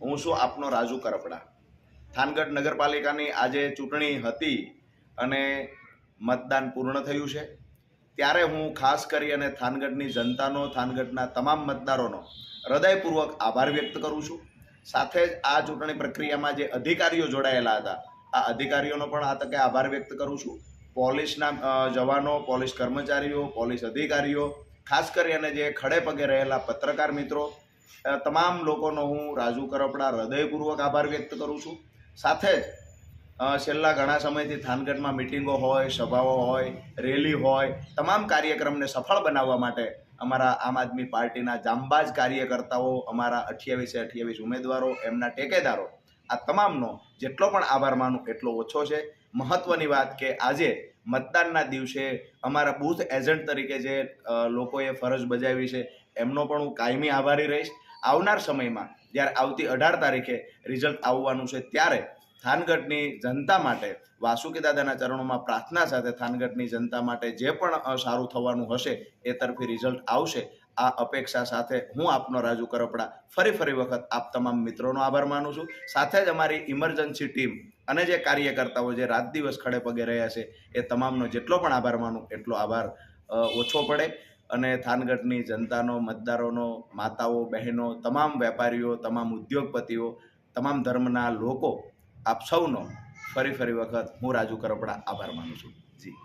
હું છું આપનો રાજુ કરપડા? થાનગઢ નગરપાલિકાની આજે ચૂંટણી હતી અને મતદાન પૂર્ણ થયું છે. ત્યારે હું ખાસ કરી અને થાનગઢની જનતાનો, થાનગઢના તમામ મતદારોનો હૃદયપૂર્વક આભાર વ્યક્ત કરું છું. સાથે જ આ ચૂંટણી પ્રક્રિયામાં જે અધિકારીઓ જોડાયેલા હતા, આ અધિકારીઓનો પણ આ તકે આભાર વ્યક્ત કરું છું. પોલીસના જવાનો, પોલીસ કર્મચારીઓ, પોલીસ અધિકારીઓ, ખાસ કરી અને જે ખડે પગે રહેલા પત્રકાર મિત્રો તમામ લોકોનો હું રાજુ કરપડા હૃદયપૂર્વક આભાર વ્યક્ત કરું છું. સાથે જ છેલ્લા ઘણા સમયથી થાનગઢમાં મિટિંગો હોય, સભાઓ હોય, રેલી હોય, તમામ કાર્યક્રમને સફળ બનાવવા માટે અમારા આમ આદમી પાર્ટીના જાંબાજ કાર્યકર્તાઓ, અમારા અઠ્યાવીસે અઠ્યાવીસ ઉમેદવારો, એમના ટેકેદારો, આ તમામનો જેટલો પણ આભાર માનું એટલો ઓછો છે. મહત્વની વાત કે આજે મતદાનના દિવસે અમારા બૂથ એજન્ટ તરીકે જે લોકોએ ફરજ બજાવી છે એમનો પણ હું કાયમી આભારી રહીશ. આવનાર સમયમાં જ્યારે આવતી અઢાર તારીખે રિઝલ્ટ આવવાનું છે ત્યારે થાનગઢની જનતા માટે, વાસુકી દાદાના ચરણોમાં પ્રાર્થના સાથે થાનગઢની જનતા માટે જે પણ સારું થવાનું હશે એ તરફી રિઝલ્ટ આવશે. આ અપેક્ષા સાથે હું આપનો રાજુ કરપડા ફરી ફરી વખત આપ તમામ મિત્રોનો આભાર માનું છું. સાથે જ અમારી ઇમરજન્સી ટીમ અને જે કાર્યકર્તાઓ જે રાત દિવસ ખડે પગે રહ્યા છે એ તમામનો જેટલો પણ આભાર માનું એટલો આભાર ઓછો પડે. અને થાનગઢની જનતાનો, મતદારોનો, માતાઓ, બહેનો, તમામ વેપારીઓ, તમામ ઉદ્યોગપતિઓ, તમામ ધર્મના લોકો, આપ સૌનો ફરી ફરી વખત હું રાજુ કરપડા આભાર માનું છું. જી.